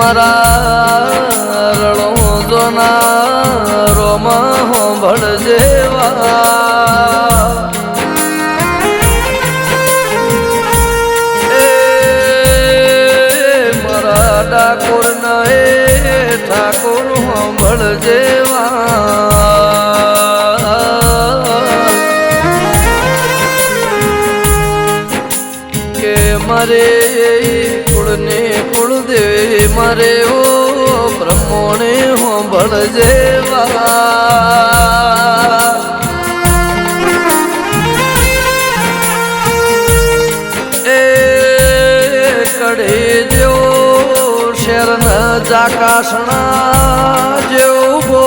મારા રણો જોના રોમા હોંભળ જેવા મારા ડાકોર ના એ ઠાકોર હોંભળ જેવા. કે મારે મારે ઓ બ્રહ્મોને હોંભળ જેવા. એ કઢી જેવો શેરન જાકાસણા જેવું ગો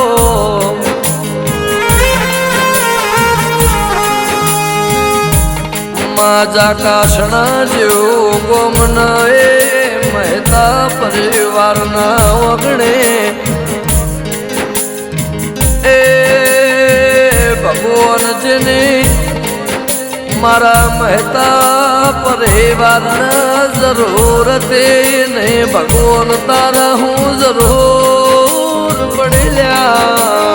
માજા કાશણા એ મહેતા પરિવારના વગણે એ ભગવાન જેને મારા મહેતા પરિવારના જરૂર તેને ભગવાન તારા હું જરૂર પડેલ્યા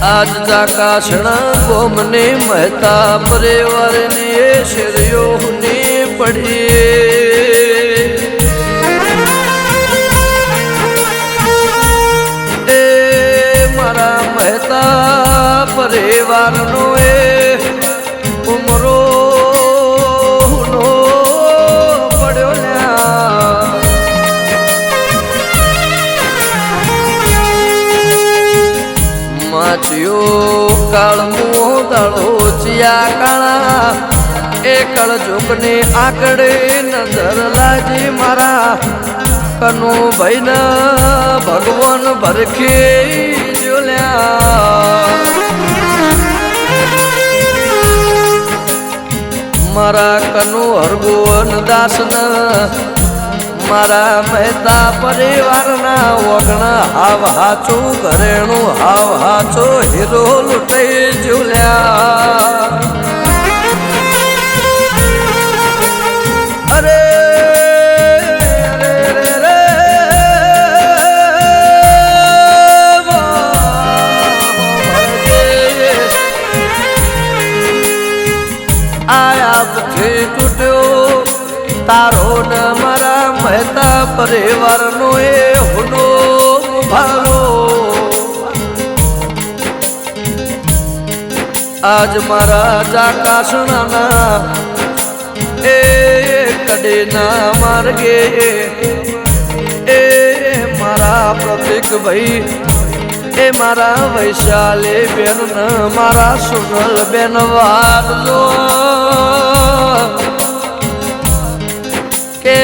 આજ જાકાશણા ગોમને મહેતા પરિવારની શેરીઓની પડી એ મારા મહેતા પરિવારનો માછીઓ કાળમુઓ ચિયા કાળા. એ કળ જોગને આકડે નજર લાજી મારા. કનુ ભૈન ભગવાન ભરખે જોલ્યા મારા કનુ હરગોવન દાસના મારા મહેતા પરિવારના ઓગણા હાવ હાચો ઘરેણું હાવ હાચો હીરો લૂંટાઈ અરે અરે મહેતા પરિવારનો એ હુનો ભાલો આજ મારા જાકાસણાના એ કડેના માર્ગે. એ મારા પ્રતિક ભાઈ, એ મારા વૈશાલી બેન મારા સુનલ બેન વારજો કે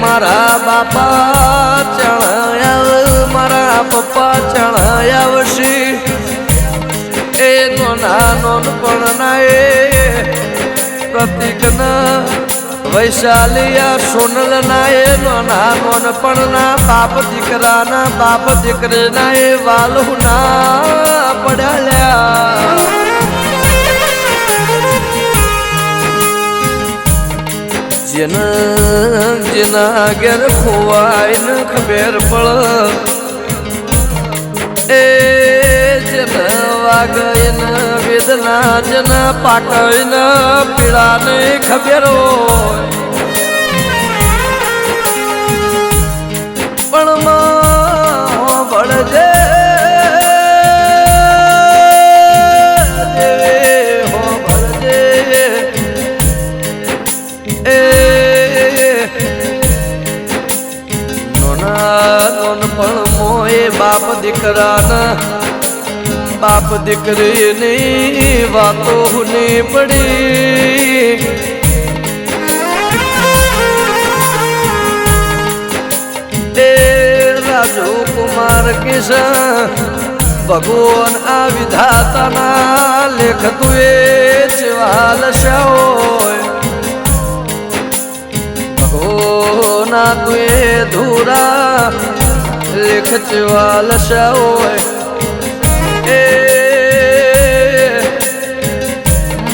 મારા બાપા ચણાયા મારા પપ્પા ચણાયા વશી એ નોના નોન પણ ના એ પ્રતિકના વૈશાલિયા સોનલ ના એ નોના નોન પણ ના, બાપ દીકરાના, બાપ દીકરીના એ વાલુ ના પડ્યા જેના જેના ઘેર ખોવાય ને ખબેર પડ. એ જેના વાગય ન વેદના જના પાટય ન પીડા ને ખબર હોય. દીકરાના બાપ દીકરીની વાતો ની પડી એ રાજુ કુમાર કિશન ભગવાન આ વિધાતાના લેખ તુએ ચવાલ હોય ભગવાના તું એ ધૂરા લેખ ચવાલ હોય એ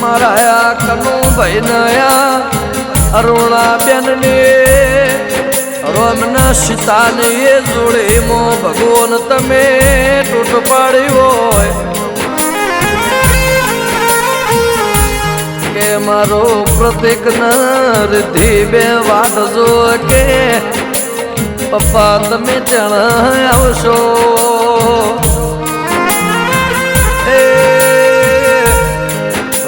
મારા કનુ ભાઈ નયા અરુણા બેન ને રોમના સીતાને એ મો ભગવાન તમે તૂટ પાડી હોય કે મારો પ્રતિક રિદ્ધિ બે વાત જો કે પપ્પા, તમે જણ આવશો.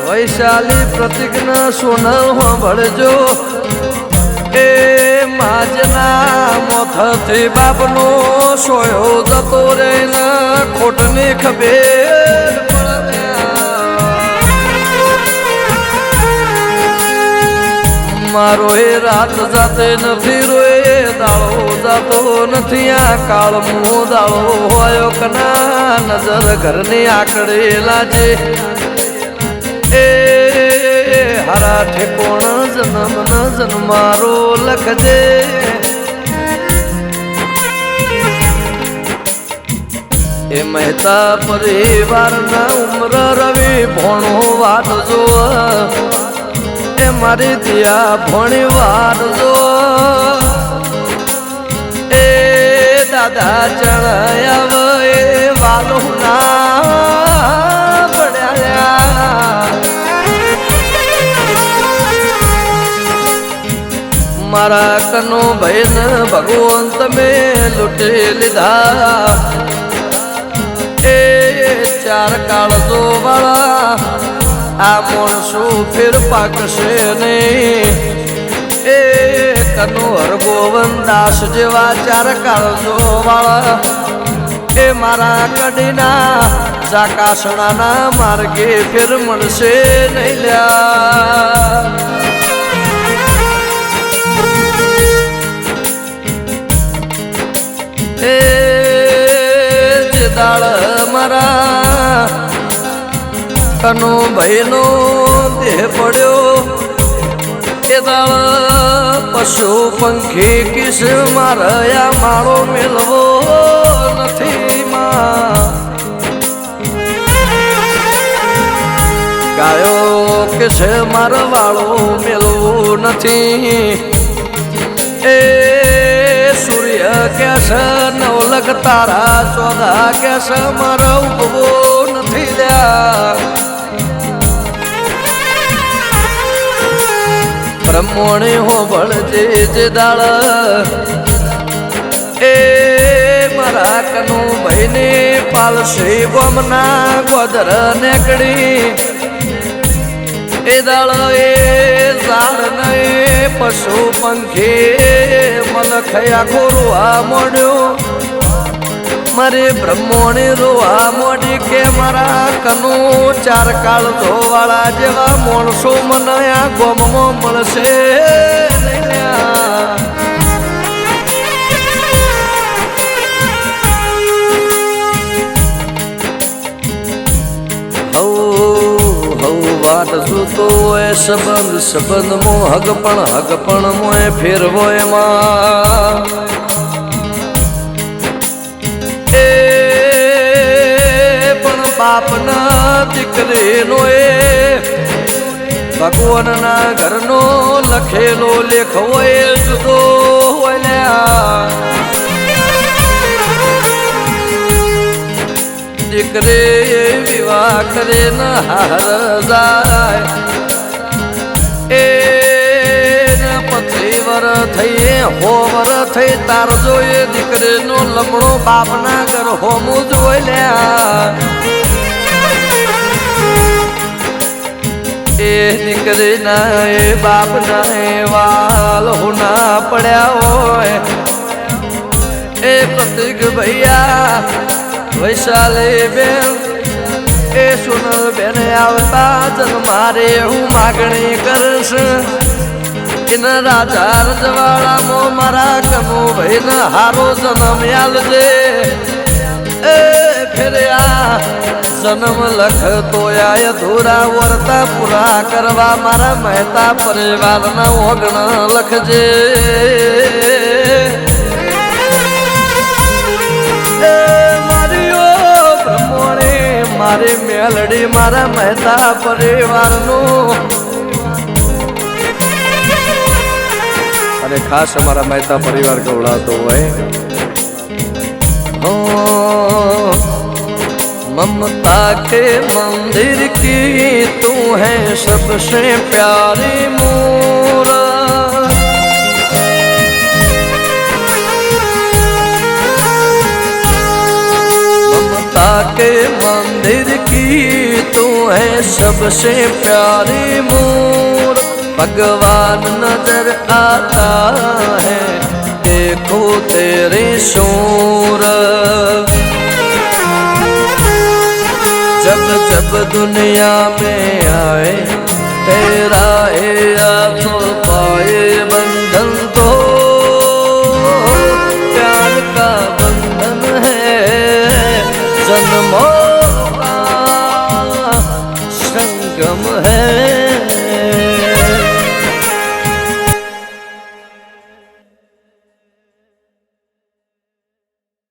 વૈશાલી પ્રતિજ્ઞા સોનલ સાંભળજો. એ માજના મોથથી બાપનો સોયો જતો રે ખોટની ખબેર મારો એ રાત જાતે નથી દાળો જતો નથી આ કાળ મો દાળો હોયો કના નજર ઘરની આકડે લાજે. એ, હરા ઠેકોણ જન્મ ન જન્મારો લખજે. એ મહેતા પરિવારના ઉમર રવિ ભણો વાત જો એ મારી દિયા ભણી વાર દાદા ચણાયા વાલો ના પડ્યા. મારા કનો ભયન ને ભગવાન તમે લૂંટી લીધા. એ ચાર કાળજો વાળા આ માણસો ફેર પાકશે નહીં? કનોહર ગોવનદાસ જેવા ચાર કાળજો વાળા. એ મારા કડીના ચાકાસણાના માર્ગે ફેર મળશે નહીં લ્યા. એ જે દાળ મારા કનો ભાઈનો દેહ પડ્યો. દાળ પશુ પંખી કિસ મારયા માળો મેળવો નથી ગાયો કે છે મારો વાળો મેળવો નથી. એ સૂર્ય કેસ નવલક તારા ચોધા કેસ મારો ઉભવો નથી લ્યા. બ્રહ્મણે હો ભળજે જે દાળ. એ મારા કનુ ભાઈને પાલશે ગોમના ગોદર નેકડી એ દાળ એ ઝાડ ને પશુ પંખી મલખયા ગોરવા મોડ્યો. મારે બ્રહ્મોણી રોવા મોડી કે મારા કનુ ચાર કાળ ધોવાળા જેવા માણસો મને આ ગોમમાં મળશે વાત જોતો હોય સંબંધ મો હગ પણ હગ પણ મોય ફેરવો એમાં. બાપના દીકરીનો એ. ભગવાનના ઘરનો લખેલો લેખ હોય જુદો હોય દીકરે વિવાહ કરે ન એ પથરી વર થઈ હો થઈ તાર જોઈએ દીકરીનો લમણો બાપના ઘર હોમું જોઈ લ્યા એ દીકરીના એ બાપના એ હોના પડ્યા હોય. એ પ્રતિક ભૈયા, વૈશાલી બેન, એ સોનલ બેન આવતા જન મારે હું માગણી કરશ. એના રાજા રજવાડામાં મારા કમો ભાઈને હારો જન્મ આલજે. જન્મ લખતો આ અધૂરા વર્તા પૂરા કરવા મારા મહેતા પરિવારના ઓગણ લખજે. મારી મેલડી મારા મહેતા પરિવારનું. અને ખાસ અમારા મહેતા પરિવાર ગવડાવતો હોય. ममता के मंदिर की तू है सबसे प्यारी मूरत ममता के मंदिर की तू है सबसे प्यारी मूरत भगवान नजर आता है देखो तेरी सूरत जब जब दुनिया में आए तेरा है